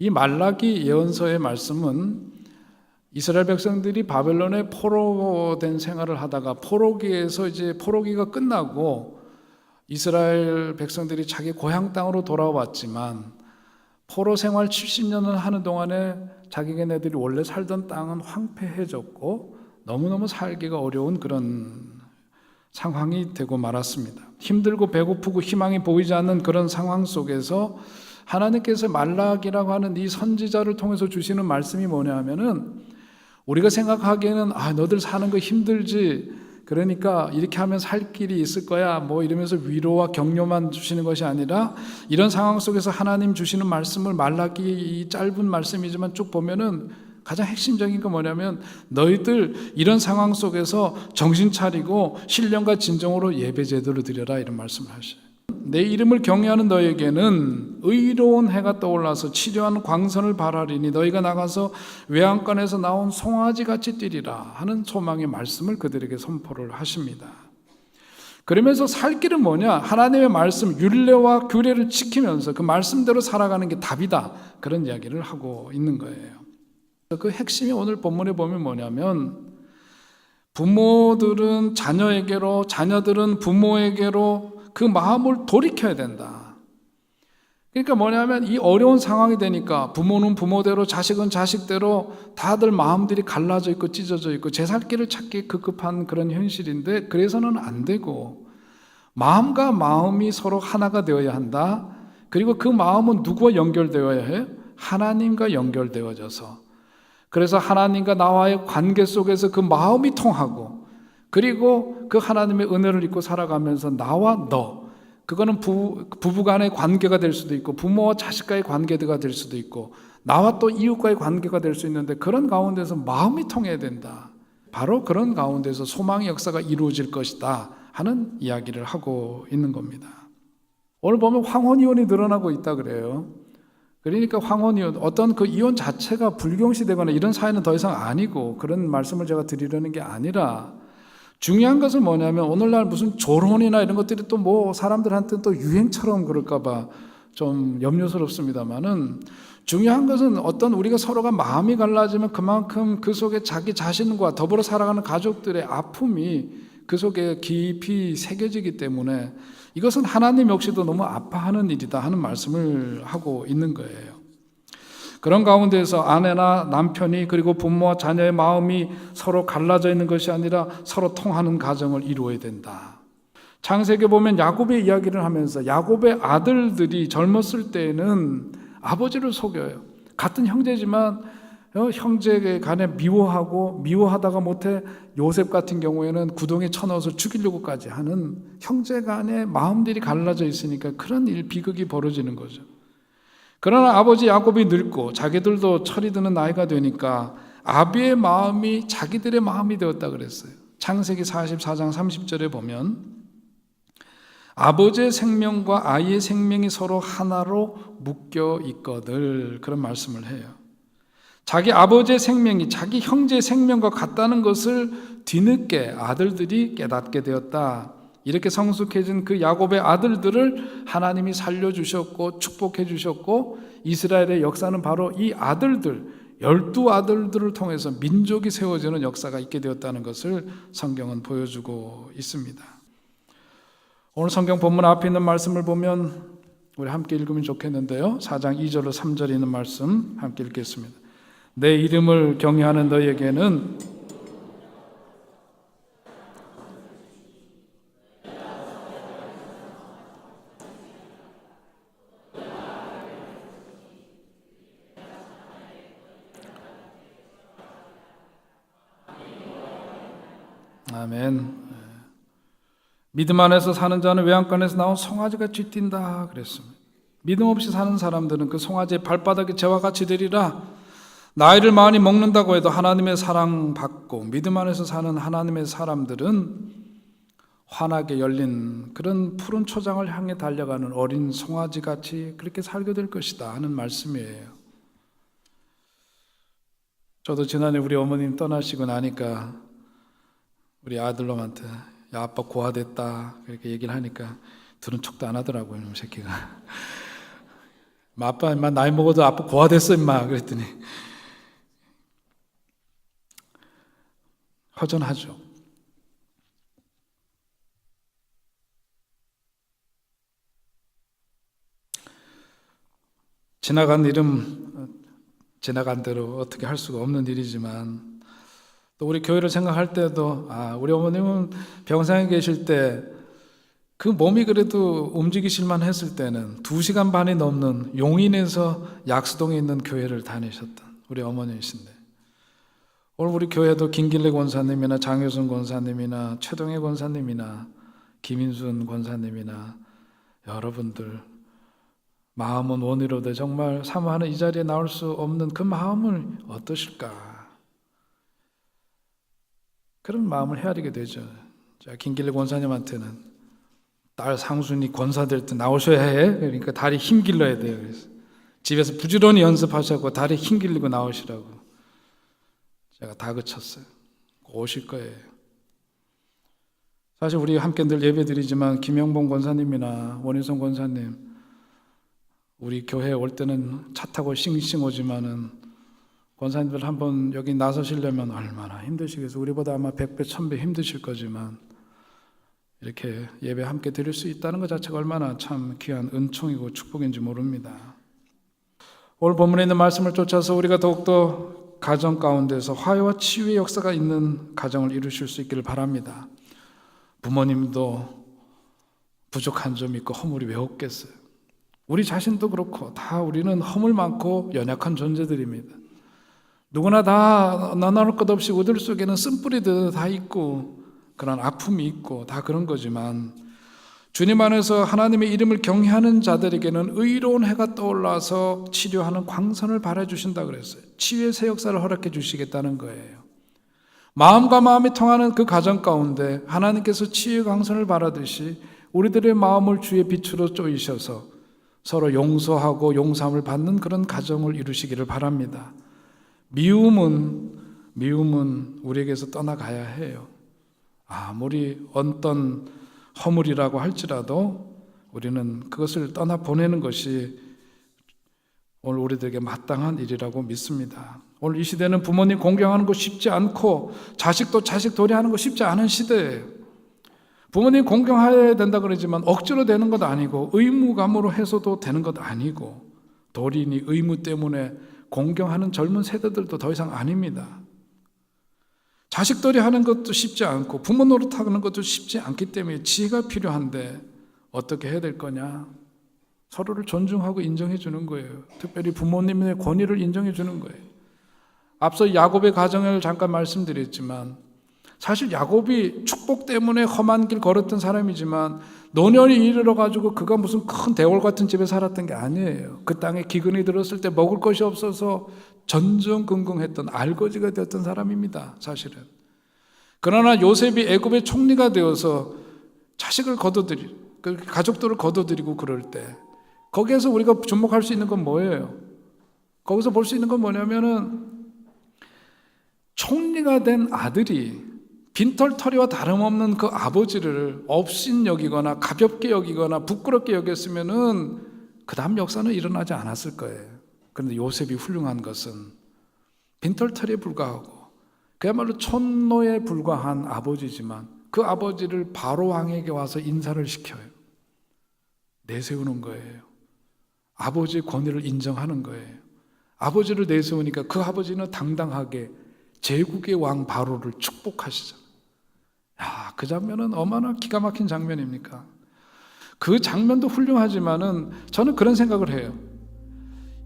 이 말라기 예언서의 말씀은 이스라엘 백성들이 바벨론에 포로된 생활을 하다가 포로기에서 이제 포로기가 끝나고 이스라엘 백성들이 자기 고향 땅으로 돌아왔지만 포로 생활 70년을 하는 동안에 자기네들이 원래 살던 땅은 황폐해졌고 너무너무 살기가 어려운 그런 상황이 되고 말았습니다. 힘들고 배고프고 희망이 보이지 않는 그런 상황 속에서 하나님께서 말락이라고 하는 이 선지자를 통해서 주시는 말씀이 뭐냐면은 우리가 생각하기에는 아 너들 사는 거 힘들지 그러니까 이렇게 하면 살 길이 있을 거야 뭐 이러면서 위로와 격려만 주시는 것이 아니라 이런 상황 속에서 하나님 주시는 말씀을 말라기 이 짧은 말씀이지만 쭉 보면은 가장 핵심적인 건 뭐냐면 너희들 이런 상황 속에서 정신 차리고 신령과 진정으로 예배 제도를 드려라 이런 말씀을 하셔요. 내 이름을 경외하는 너에게는 의로운 해가 떠올라서 치료하는 광선을 발하리니 너희가 나가서 외양간에서 나온 송아지 같이 뛰리라 하는 소망의 말씀을 그들에게 선포를 하십니다. 그러면서 살 길은 뭐냐? 하나님의 말씀 율례와 규례를 지키면서 그 말씀대로 살아가는 게 답이다. 그런 이야기를 하고 있는 거예요. 그 핵심이 오늘 본문에 보면 뭐냐면 부모들은 자녀에게로 자녀들은 부모에게로 그 마음을 돌이켜야 된다. 그러니까 뭐냐면 이 어려운 상황이 되니까 부모는 부모대로 자식은 자식대로 다들 마음들이 갈라져 있고 찢어져 있고 제살 길을 찾기 급급한 그런 현실인데 그래서는 안 되고 마음과 마음이 서로 하나가 되어야 한다. 그리고 그 마음은 누구와 연결되어야 해? 하나님과 연결되어져서 그래서 하나님과 나와의 관계 속에서 그 마음이 통하고 그리고 그 하나님의 은혜를 입고 살아가면서 나와 너 그거는 부, 부부 간의 관계가 될 수도 있고 부모와 자식과의 관계가 될 수도 있고 나와 또 이웃과의 관계가 될 수 있는데 그런 가운데서 마음이 통해야 된다. 바로 그런 가운데서 소망의 역사가 이루어질 것이다 하는 이야기를 하고 있는 겁니다. 오늘 보면 황혼 이혼이 늘어나고 있다 그래요. 그러니까 황혼 이혼 어떤 그 이혼 자체가 불경시되거나 이런 사회는 더 이상 아니고 그런 말씀을 제가 드리려는 게 아니라 중요한 것은 뭐냐면 오늘날 무슨 조론이나 이런 것들이 또 뭐 사람들한테 또 유행처럼 그럴까봐 좀 염려스럽습니다만은 중요한 것은 어떤 우리가 서로가 마음이 갈라지면 그만큼 그 속에 자기 자신과 더불어 살아가는 가족들의 아픔이 그 속에 깊이 새겨지기 때문에 이것은 하나님 역시도 너무 아파하는 일이다 하는 말씀을 하고 있는 거예요. 그런 가운데서 아내나 남편이 그리고 부모와 자녀의 마음이 서로 갈라져 있는 것이 아니라 서로 통하는 가정을 이루어야 된다. 창세기 보면 야곱의 이야기를 하면서 야곱의 아들들이 젊었을 때에는 아버지를 속여요. 같은 형제지만 어, 형제 간에 미워하고 미워하다가 못해 요셉 같은 경우에는 구덩이에 쳐넣어서 죽이려고까지 하는 형제 간의 마음들이 갈라져 있으니까 그런 일 비극이 벌어지는 거죠. 그러나 아버지 야곱이 늙고 자기들도 철이 드는 나이가 되니까 아비의 마음이 자기들의 마음이 되었다 그랬어요. 창세기 44장 30절에 보면 아버지의 생명과 아이의 생명이 서로 하나로 묶여 있거늘 그런 말씀을 해요. 자기 아버지의 생명이 자기 형제의 생명과 같다는 것을 뒤늦게 아들들이 깨닫게 되었다. 이렇게 성숙해진 그 야곱의 아들들을 하나님이 살려주셨고 축복해 주셨고 이스라엘의 역사는 바로 이 아들들, 열두 아들들을 통해서 민족이 세워지는 역사가 있게 되었다는 것을 성경은 보여주고 있습니다. 오늘 성경 본문 앞에 있는 말씀을 보면 우리 함께 읽으면 좋겠는데요. 4장 2절로 3절에 있는 말씀 함께 읽겠습니다. 내 이름을 경외하는 너에게는 아멘. 믿음 안에서 사는 자는 외양간에서 나온 송아지같이 뛴다 그랬습니다. 믿음 없이 사는 사람들은 그 송아지의 발바닥이 재와 같이 되리라. 나이를 많이 먹는다고 해도 하나님의 사랑 받고 믿음 안에서 사는 하나님의 사람들은 환하게 열린 그런 푸른 초장을 향해 달려가는 어린 송아지 같이 그렇게 살게 될 것이다 하는 말씀이에요. 저도 지난해 우리 어머님 떠나시고 나니까 우리 아들놈한테 야 아빠 고아됐다 그렇게 얘기를 하니까 들은 척도 안 하더라고요, 이놈 새끼가. 마, 아빠, 나이 먹어도 아빠 고아됐어, 임마. 그랬더니. 허전하죠. 지나간 어, 지나간 대로 어떻게 할 수가 없는 일이지만 또 우리 교회를 생각할 때도 아 우리 어머님은 병상에 계실 때 그 몸이 그래도 움직이실만 했을 때는 두 시간 반이 넘는 용인에서 약수동에 있는 교회를 다니셨던 우리 어머니이신데 오늘 우리 교회도 김길래 권사님이나 장효순 권사님이나 최동혜 권사님이나 김인순 권사님이나 여러분들 마음은 원이로되 정말 사모하는 이 자리에 나올 수 없는 그 마음을 어떠실까? 그런 마음을 헤아리게 되죠. 자, 김길래 권사님한테는 딸 상순이 권사 될 때 나오셔야 해. 그러니까 다리 힘 길러야 돼요. 그래서 집에서 부지런히 연습하셔고 다리 힘 길리고 나오시라고 제가 다그쳤어요. 오실 거예요. 사실 우리 함께 늘 예배드리지만 김영봉 권사님이나 원희성 권사님 우리 교회 올 때는 차 타고 싱싱 오지만은 권사님들 한번 여기 나서시려면 얼마나 힘드시겠어요. 우리보다 아마 100배, 1000배 힘드실 거지만 이렇게 예배 함께 드릴 수 있다는 것 자체가 얼마나 참 귀한 은총이고 축복인지 모릅니다. 오늘 본문에 있는 말씀을 쫓아서 우리가 더욱더 가정 가운데서 화해와 치유의 역사가 있는 가정을 이루실 수 있기를 바랍니다. 부모님도 부족한 점이 있고 허물이 왜 없겠어요? 우리 자신도 그렇고 다 우리는 허물 많고 연약한 존재들입니다. 누구나 다 나눠올 것 없이 우들 속에는 쓴뿌리들 다 있고 그런 아픔이 있고 다 그런 거지만 주님 안에서 하나님의 이름을 경외하는 자들에게는 의로운 해가 떠올라서 치료하는 광선을 발해 주신다 그랬어요. 치유의 새 역사를 허락해 주시겠다는 거예요. 마음과 마음이 통하는 그 가정 가운데 하나님께서 치유의 광선을 발하듯이 우리들의 마음을 주의 빛으로 쪼이셔서 서로 용서하고 용서함을 받는 그런 가정을 이루시기를 바랍니다. 미움은 미움은 우리에게서 떠나가야 해요. 아무리 어떤 허물이라고 할지라도 우리는 그것을 떠나 보내는 것이 오늘 우리들에게 마땅한 일이라고 믿습니다. 오늘 이 시대는 부모님 공경하는 거 쉽지 않고 자식도 자식 도리하는 거 쉽지 않은 시대예요. 부모님 공경해야 된다 그러지만 억지로 되는 것 아니고 의무감으로 해서도 되는 것 아니고 도리니 의무 때문에 공경하는 젊은 세대들도 더 이상 아닙니다. 자식들이 하는 것도 쉽지 않고 부모 노릇하는 것도 쉽지 않기 때문에 지혜가 필요한데 어떻게 해야 될 거냐? 서로를 존중하고 인정해 주는 거예요. 특별히 부모님의 권위를 인정해 주는 거예요. 앞서 야곱의 가정을 잠깐 말씀드렸지만 사실 야곱이 축복 때문에 험한 길 걸었던 사람이지만 노년이 이르러 가지고 그가 무슨 큰 대궐 같은 집에 살았던 게 아니에요. 그 땅에 기근이 들었을 때 먹을 것이 없어서 전전긍긍했던 알거지가 되었던 사람입니다. 사실은. 그러나 요셉이 애굽의 총리가 되어서 자식을 거둬들이 그 가족들을 거둬들이고 그럴 때 거기에서 우리가 주목할 수 있는 건 뭐예요? 거기서 볼 수 있는 건 뭐냐면은 총리가 된 아들이 빈털터리와 다름없는 그 아버지를 업신 여기거나 가볍게 여기거나 부끄럽게 여겼으면은 그 다음 역사는 일어나지 않았을 거예요. 그런데 요셉이 훌륭한 것은 빈털터리에 불과하고 그야말로 촌노에 불과한 아버지지만 그 아버지를 바로 왕에게 와서 인사를 시켜요. 내세우는 거예요. 아버지의 권위를 인정하는 거예요. 아버지를 내세우니까 그 아버지는 당당하게 제국의 왕 바로를 축복하시잖아요. 야, 그 장면은 얼마나 기가 막힌 장면입니까? 그 장면도 훌륭하지만은 저는 그런 생각을 해요.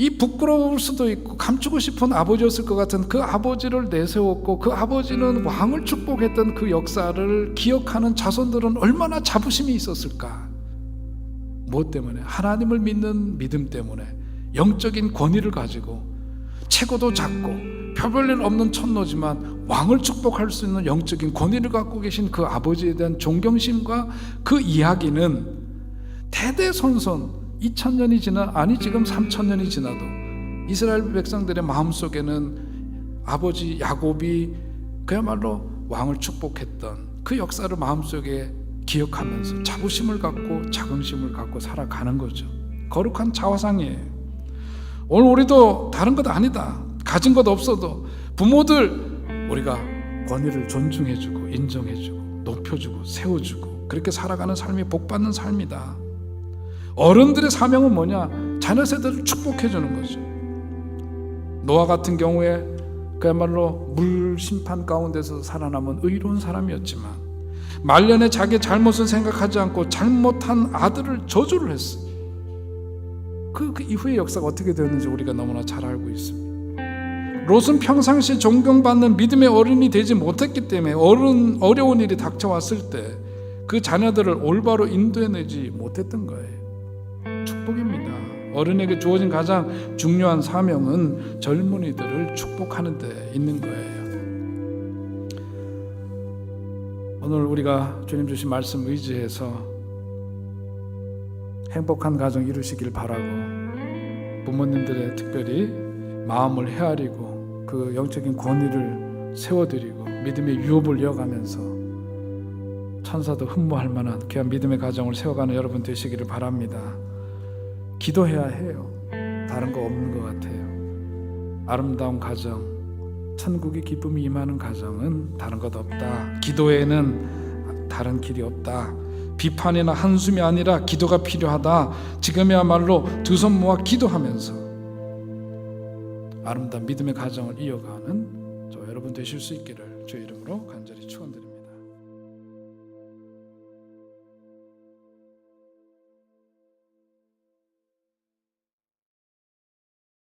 이 부끄러울 수도 있고 감추고 싶은 아버지였을 것 같은 그 아버지를 내세웠고 그 아버지는 왕을 축복했던 그 역사를 기억하는 자손들은 얼마나 자부심이 있었을까? 무엇 때문에? 하나님을 믿는 믿음 때문에 영적인 권위를 가지고 체고도 작고 표별일 없는 천노지만 왕을 축복할 수 있는 영적인 권위를 갖고 계신 그 아버지에 대한 존경심과 그 이야기는 대대손손 2000년이 지나 아니 지금 3000년이 지나도 이스라엘 백성들의 마음속에는 아버지 야곱이 그야말로 왕을 축복했던 그 역사를 마음속에 기억하면서 자부심을 갖고 자긍심을 갖고 살아가는 거죠. 거룩한 자화상이에요. 오늘 우리도 다른 것 아니다. 가진 것 없어도 부모들 우리가 권위를 존중해주고 인정해주고 높여주고 세워주고 그렇게 살아가는 삶이 복받는 삶이다. 어른들의 사명은 뭐냐? 자녀 세대를 축복해 주는 거죠. 노아 같은 경우에 그야말로 물 심판 가운데서 살아남은 의로운 사람이었지만 말년에 자기의 잘못을 생각하지 않고 잘못한 아들을 저주를 했어. 그, 그 이후의 역사가 어떻게 되었는지 우리가 너무나 잘 알고 있습니다. 롯은 평상시 존경받는 믿음의 어른이 되지 못했기 때문에 어른 어려운 일이 닥쳐왔을 때 그 자녀들을 올바로 인도해내지 못했던 거예요. 축복입니다. 어른에게 주어진 가장 중요한 사명은 젊은이들을 축복하는 데 있는 거예요. 오늘 우리가 주님 주신 말씀 의지해서 행복한 가정 이루시길 바라고 부모님들의 특별히 마음을 헤아리고 그 영적인 권위를 세워드리고 믿음의 유업을 이어가면서 천사도 흠모할 만한 귀한 믿음의 가정을 세워가는 여러분 되시기를 바랍니다. 기도해야 해요. 다른 거 없는 것 같아요. 아름다운 가정, 천국의 기쁨이 임하는 가정은 다른 것 없다. 기도에는 다른 길이 없다. 비판이나 한숨이 아니라 기도가 필요하다. 지금이야말로 두 손 모아 기도하면서 아름다운 믿음의 가정을 이어가는 저 여러분 되실 수 있기를 주의 이름으로 간절히 축원드립니다.